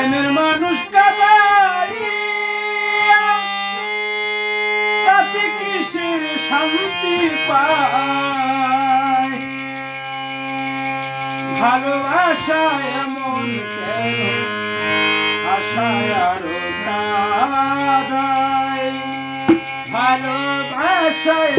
প্রেমের মানুষ কাদাই তাতে কিসের শান্তি পায়? ভালোবাসা এমন কেন আশায় আরও কাদায়। ভালোবাসায়